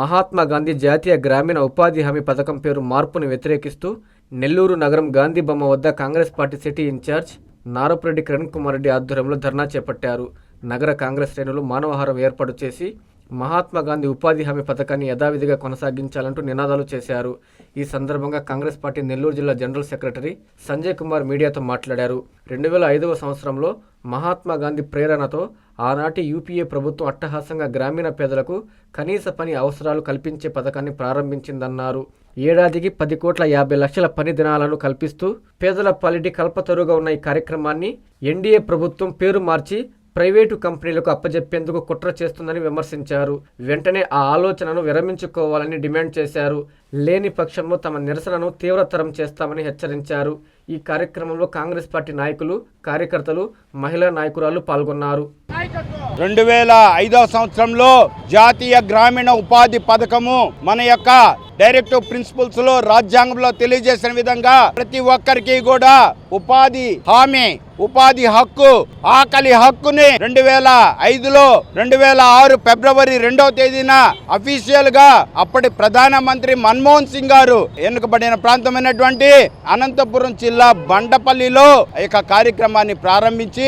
మహాత్మా గాంధీ జాతీయ గ్రామీణ ఉపాధి హామీ పథకం పేరు మార్పును వ్యతిరేకిస్తూ నెల్లూరు నగరం గాంధీ బొమ్మ వద్ద Congress party city in-charge Narapureddy Kiran Kumar Reddy ఆధ్వర్యంలో ధర్నా చేపట్టారు. నగర కాంగ్రెస్ శ్రేణులు మానవహారం ఏర్పాటు చేసి మహాత్మా గాంధీ ఉపాధి హామీ పథకాన్ని యథావిధిగా కొనసాగించాలంటూ నినాదాలు చేశారు. ఈ సందర్భంగా కాంగ్రెస్ పార్టీ నెల్లూరు జిల్లా జనరల్ సెక్రటరీ సంజయ్ కుమార్ మీడియాతో మాట్లాడారు. రెండు వేల ఐదవ సంవత్సరంలో మహాత్మా గాంధీ ప్రేరణతో ఆనాటి యూపీఏ ప్రభుత్వం అట్టహాసంగా గ్రామీణ పేదలకు కనీస పని అవసరాలు కల్పించే పథకాన్ని ప్రారంభించిందన్నారు. ఏడాదికి పది కోట్ల యాభై లక్షల పని దినాలను కల్పిస్తూ పేదల పాలిటి కల్పతరుగా ఉన్న ఈ కార్యక్రమాన్ని ఎన్డీఏ ప్రభుత్వం పేరు మార్చి ప్రైవేటు కంపెనీలకు అప్పజెప్పేందుకు కుట్ర చేస్తుందని విమర్శించారు. వెంటనే ఆ ఆలోచనను విరమించుకోవాలని డిమాండ్ చేశారు. లేని పక్షంలో తమ నిరసనను తీవ్రతరం చేస్తామని హెచ్చరించారు. ఈ కార్యక్రమంలో కాంగ్రెస్ పార్టీ నాయకులు కార్యకర్తలు మహిళా నాయకురాలు పాల్గొన్నారు. రెండు వేల ఐదవ సంవత్సరంలో జాతీయ గ్రామీణ ఉపాధి పథకము మన యొక్క డైరెక్టివ్ ప్రిన్సిపల్స్లో రాజ్యాంగంలో తెలియజేసిన విధంగా ప్రతి ఒక్కరికి కూడా ఉపాధి హామీ ఉపాధి హక్కు ఆకలి హక్కుని రెండు వేల ఐదులో రెండు వేల ఆరు ఫిబ్రవరి రెండవ తేదీన అఫీషియల్గా అప్పటి ప్రధానమంత్రి మన్మోహన్ సింగ్ గారు ఎన్నుకబడిన ప్రాంతమైనటువంటి అనంతపురం జిల్లా బండపల్లిలో ఈ కార్యక్రమాన్ని ప్రారంభించి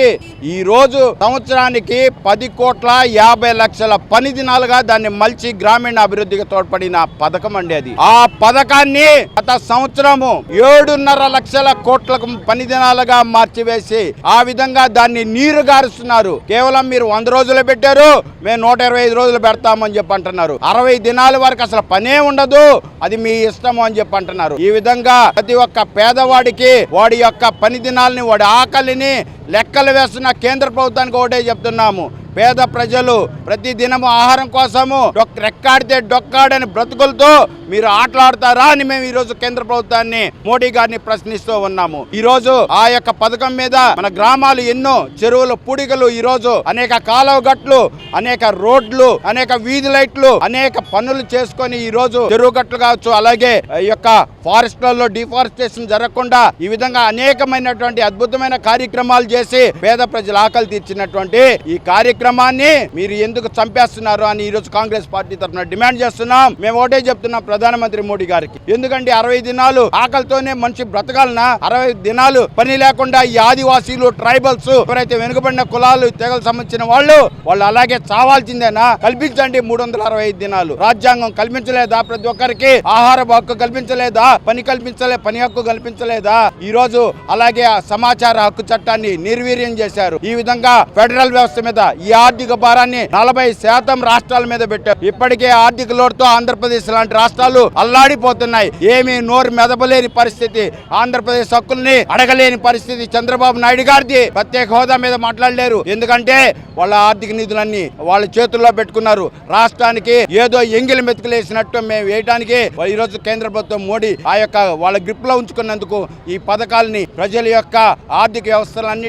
ఈ రోజు సంవత్సరానికి పది కోట్ల యాభై లక్షల పని దినాలుగా దాన్ని మలిచి గ్రామీణ అభివృద్ధికి తోడ్పడిన పథకం అండి అది. ఆ పథకాన్ని గత సంవత్సరము ఏడున్నర లక్షల కోట్లకు పని దినాలుగా మార్చివేసి ఆ విధంగా దాన్ని నీరు గారుస్తున్నారు. కేవలం మీరు వంద రోజులు పెట్టారు మేము నూట ఇరవై ఐదు రోజులు పెడతామని చెప్పి అంటున్నారు. అరవై దినాల వరకు అసలు పనే ఉండదు. అది మీ ఇష్టము అని చెప్పి అంటున్నారు. ఈ విధంగా ప్రతి ఒక్క పేదవాడికి వాడి యొక్క పని దినాలని వాడి ఆకలిని లెక్కలు వేస్తున్న కేంద్ర ప్రభుత్వానికి ఒకటే చెప్తున్నాము. పేద ప్రజలు ప్రతి దినము ఆహారం కోసము రెక్కాడితే డొక్కాడని బ్రతుకులతో మీరు ఆటలాడతారా అని మేము ఈరోజు కేంద్ర ప్రభుత్వాన్ని మోడీ గారిని ప్రశ్నిస్తూ ఉన్నాము. ఈరోజు ఆ యొక్క పథకం మీద మన గ్రామాలు ఎన్నో చెరువులు పూడికలు ఈరోజు అనేక కాలువ గట్లు అనేక రోడ్లు అనేక వీధి లైట్లు అనేక పనులు చేసుకొని ఈ రోజు చెరువు గట్లు కావచ్చు అలాగే ఈ యొక్క ఫారెస్ట్లలో డిఫారెస్టేషన్ జరగకుండా ఈ విధంగా అనేకమైనటువంటి అద్భుతమైన కార్యక్రమాలు చేసి పేద ప్రజల ఆకలి తీర్చినటువంటి ఈ కార్యక్రమాన్ని మీరు ఎందుకు చంపేస్తున్నారు అని ఈ రోజు కాంగ్రెస్ పార్టీ తరఫున డిమాండ్ చేస్తున్నాం. మేము ఒకటే చెప్తున్నాం ప్రధానమంత్రి మోడీ గారికి. ఎందుకంటే అరవై దినాలు ఆకలితోనే మనిషి బ్రతకాలన? అరవై దినాలు పని లేకుండా ఈ ఆదివాసీలు ట్రైబల్స్ ఎవరైతే వెనుకబడిన కులాలు తెగలకు సంబంధించిన వాళ్ళు వాళ్ళు అలాగే చావాల్సిందేనా? కల్పించండి మూడు వందల అరవై ఐదు దినాలు. రాజ్యాంగం కల్పించలేదా ప్రతి ఒక్కరికి? ఆహార హక్కు కల్పించలేదా? పని కల్పించలే పని హక్కు కల్పించలేదా? ఈ రోజు అలాగే ఆ సమాచార హక్కు చట్టాన్ని నిర్వీర్యం చేశారు. ఈ విధంగా ఫెడరల్ వ్యవస్థ మీద ఈ ఆర్థిక భారాన్ని నలభై శాతం రాష్ట్రాల మీద పెట్టారు. ఇప్పటికే ఆర్థిక లోటుతో ఆంధ్రప్రదేశ్ లాంటి రాష్ట్రాలు అల్లాడిపోతున్నాయి. ఏమీ నోరు మెదపలేని పరిస్థితి. ఆంధ్రప్రదేశ్ హక్కుల్ని అడగలేని పరిస్థితి. చంద్రబాబు నాయుడు గారిది ప్రత్యేక హోదా మీద మాట్లాడలేరు. ఎందుకంటే వాళ్ళ ఆర్థిక నిధులన్నీ వాళ్ళ చేతుల్లో పెట్టుకున్నారు. రాష్ట్రానికి ఏదో ఎంగిలి మెతుకులేసినట్టు మేము వేయడానికి ఈ రోజు కేంద్ర ప్రభుత్వం మోడీ ఆ యొక్క వాళ్ళ గ్రిప్లో ఉంచుకున్నందుకు ఈ పథకాలని ప్రజల యొక్క ఆర్థిక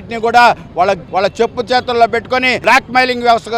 వాటన్నిటిని కూడా వాళ్ళ వాళ్ళ చెప్పు చేతుల్లో పెట్టుకొని బ్లాక్ మైలింగ్ వ్యవస్థ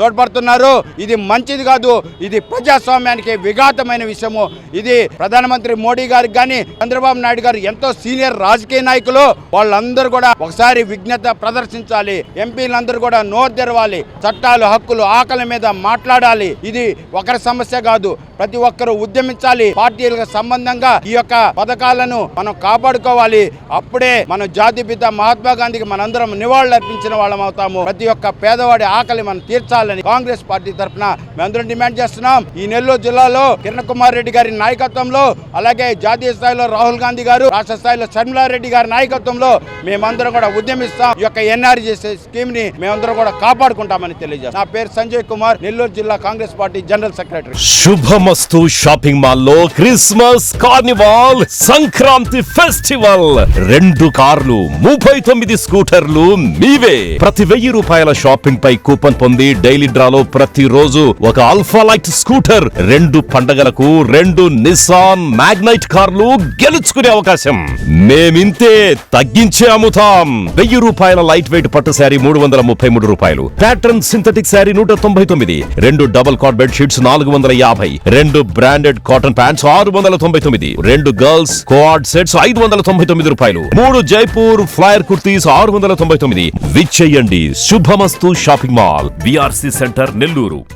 తోడ్పడుతున్నారు. ఇది మంచిది కాదు. ఇది ప్రజాస్వామ్యానికి విఘాతమైన విషయము. ఇది ప్రధానమంత్రి మోడీ గారికి కానీ చంద్రబాబు నాయుడు గారు ఎంతో సీనియర్ రాజకీయ నాయకులు. వాళ్ళందరూ కూడా ఒకసారి విజ్ఞత ప్రదర్శించాలి. ఎంపీలందరూ కూడా నోరు తెరవాలి చట్టాలు హక్కులు ఆకలి మీద మాట్లాడాలి. ఇది ఒకరి సమస్య కాదు. ప్రతి ఒక్కరూ ఉద్యమించాలి. పార్టీలకు సంబంధంగా ఈ యొక్క పథకాలను మనం కాపాడుకోవాలి. అప్పుడే మన జాతిపిత మహాత్మా గాంధీకి మనందరం నివాళులర్పించిన వాళ్ళం అవుతాము. ప్రతి ఒక్క పేదవాడి ఆకలి మనం తీర్చాలని కాంగ్రెస్ పార్టీ తరఫున మేమందరం డిమాండ్ చేస్తున్నాం. ఈ నెల్లూరు జిల్లాలో కిరణ్ కుమార్ రెడ్డి గారి నాయకత్వంలో అలాగే జాతీయ స్థాయిలో రాహుల్ గాంధీ గారు రాష్ట్ర స్థాయిలో షర్మిలారెడ్డి గారి నాయకత్వంలో మేమందరం కూడా ఉద్యమిస్తాం. ఈ యొక్క ఎన్ఆర్జీ స్కీమ్ని మేమందరం కూడా కాపాడుకుంటామని తెలియజేస్తాం. నా పేరు సంజయ్ కుమార్ నెల్లూరు జిల్లా Congress party general secretary. Shubhamastu shopping మాల్లో క్రిస్మస్ కార్నివాల్ సంక్రాంతి ఫెస్టివల్. రెండు కార్లు ముప్పై తొమ్మిది స్కూటర్లు మీవే. ప్రతి వెయ్యి రూపాయల షాపింగ్ పై కూపన్ పొంది డైలీ డ్రాలో ప్రతి రోజు ఒక అల్ఫా లైట్ స్కూటర్ రెండు పండగలకు రెండు నిసాన్ మ్యాగ్నైట్ కార్లు గెలుచుకునే అవకాశం. మేమింతే తగ్గించే అమ్ముతాం వెయ్యి రూపాయల లైట్ వెయిట్ పట్టు శారీ మూడు వందల ముప్పై మూడు రూపాయలు. ప్యాటర్న్ సింథటిక్ శారీ నూట తొంభై తొమ్మిది రెండు డబుల్ కాట్ బెడ్ షీట్స్ నాలుగు వందల యాభై రెండు బ్రాండెడ్ కాటన్ ప్యాంట్స్ ఆరు వందల తొంభై తొమ్మిది రెండు గర్ల్స్ కోఆర్డ్ సెట్స్ ఐదు వందల తొంభై తొమ్మిది రూపాయలు మూడు జైపూర్ ఫ్లైర్ కుర్తీస్ ఆరు వందల తొంభై తొమ్మిది. విచ్చేయండి. Shubhamastu shopping mall BRC center Nellore.